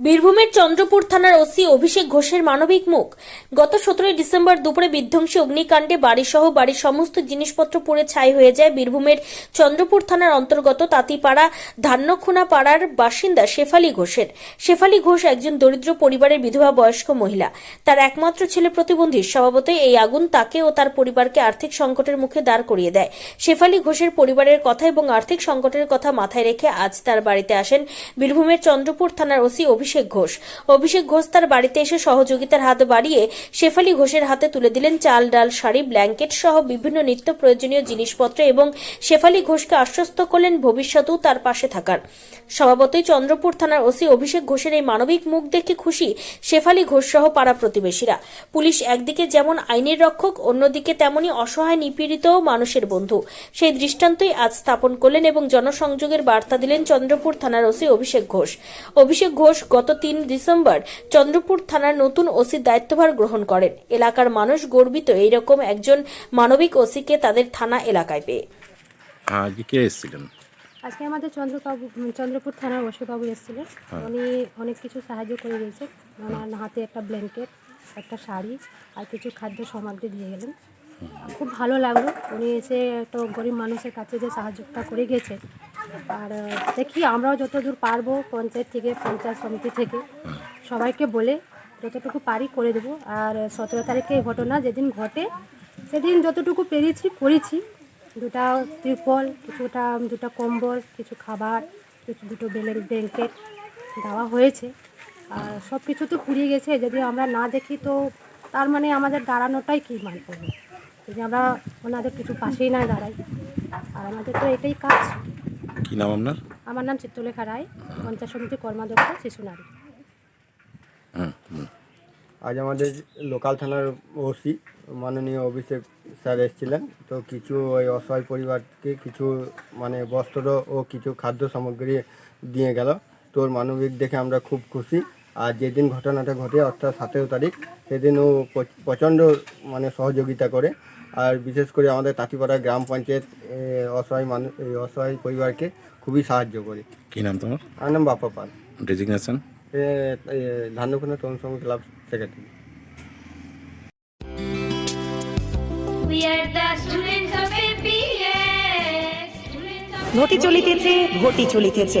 বীরভূমের চন্দ্রপুর থানার ওসি অভিষেক ঘোষের মানবিক মুখ। গত সতেরোই ডিসেম্বর দুপুরে বিধ্বংসী অগ্নিকাণ্ডে বাড়িসহ বাড়ির সমস্ত জিনিসপত্র পুড়ে ছাই হয়ে যায় বীরভূমের চন্দ্রপুর থানার অন্তর্গত তাঁতিপাড়া ধান্যখোনা পাড়ার বাসিন্দা শেফালি ঘোষের। শেফালি ঘোষ একজন দরিদ্র পরিবারের বিধবা বয়স্ক মহিলা। তার একমাত্র ছেলে প্রতিবন্ধী স্বভাবতই এই আগুন তাকে ও তার পরিবারকে আর্থিক সংকটের মুখে দাঁড় করিয়ে দেয়। শেফালি ঘোষের পরিবারের কথা এবং আর্থিক সংকটের কথা মাথায় রেখে আজ তার বাড়িতে আসেন বীরভূমের চন্দ্রপুর থানার ওসি অভিষেক ঘোষ। অভিষেক ঘোষ তার বাড়িতে এসে সহযোগিতার হাত বাড়িয়ে শেফালি ঘোষের হাতে তুলে দিলেন চাল, ডাল, শাড়ি, ব্ল্যাঙ্কেট সহ বিভিন্ন নিত্য প্রয়োজনীয় জিনিসপত্র এবং শেফালি ঘোষকে আশ্বস্ত করলেন ভবিষ্যতেও তার পাশে থাকার। স্বভাবতই চন্দ্রপুর থানার ওসি অভিষেক ঘোষের এই মানবিক মুখ দেখে খুশি শেফালি ঘোষ সহ পাড়া প্রতিবেশীরা। পুলিশ একদিকে যেমন আইনের রক্ষক, অন্যদিকে তেমনি অসহায়, নিপীড়িত মানুষের বন্ধু। সেই দৃষ্টান্তই আজ স্থাপন করলেন এবং জনসংযোগের বার্তা দিলেন চন্দ্রপুর থানার ওসি অভিষেক ঘোষ। অভিষেক ঘোষ গত তিন ডিসেম্বর চন্দ্রপুর থানার নতুন ওসির দায়িত্বভার গ্রহণ করেন। এলাকার মানুষ গর্বিত এইরকম একজন মানবিক ওসিকে তাদের থানা এলাকায় পেয়ে। আজকে এসেছিলেন? আজকে আমাদের চন্দ্রবাবু চন্দ্রপুর থানার ওষুধবাবু এসেছিলেন। উনি অনেক কিছু সাহায্য করে গেছে ওনার হাতে একটা ব্ল্যাঙ্কেট একটা শাড়ি আর কিছু খাদ্য সামগ্রী দিয়ে গেলেন। খুব ভালো লাগল। উনি এসে একটা গরিব মানুষের কাছে যে সাহায্যটা করে গেছে আর দেখি আমরাও যতদূর পারব পঞ্চায়েত থেকে, পঞ্চায়েত সমিতি থেকে। সবাইকে বলে যতটুকু পারি করে দেবো। আর সতেরো তারিখে ঘটনা যেদিন ঘটে, সেদিন যতটুকু পেরেছি, করেছি। দুটা ত্রিপল, কিছুটা, দুটো কম্বল, কিছু খাবার, কিছু দুটো বেলের ব্ল্যাঙ্কেট দেওয়া হয়েছে। আর সব কিছু তো পুড়িয়ে গেছে। যদি আমরা না দেখি তো তার মানে আমাদের দাঁড়ানোটাই কী মান? করবে যদি আমরা ওনাদের কিছু পাশেই না দাঁড়াই, আর আমাদের তো এটাই কাজ। কি নাম আপনার? আমার নাম চিত্রলেখা রায় পঞ্চায়েত সমিতি কর্মাধ্যক্ষ শিশু নারী। আজ আমাদের লোকাল থানার ওসি মাননীয় অভিষেক স্যার এসেছিলেন। তো কিছু ওই অসহায় পরিবারকে কিছু মানে বস্ত্র ও কিছু খাদ্য সামগ্রী দিয়ে গেল। তোর মানবিক দেখে আমরা খুব খুশি। আর যেদিন ঘটনাটা ঘটে অর্থাৎ সতেরো তারিখ সেদিন ও প্রচণ্ড মানে সহযোগিতা করে। আর বিশেষ করে আমাদের তাঁতিপাড়া গ্রাম পঞ্চায়েত অসহায় মানুষ এই অসহায় পরিবারকে খুবই সাহায্য করে। কি নাম তোমার? আমার নাম Bappa Pal. Designation Dhanyakuna Tarun Sangha club secretary. ঘটি চলিতেছে ঘটি চলিতেছে.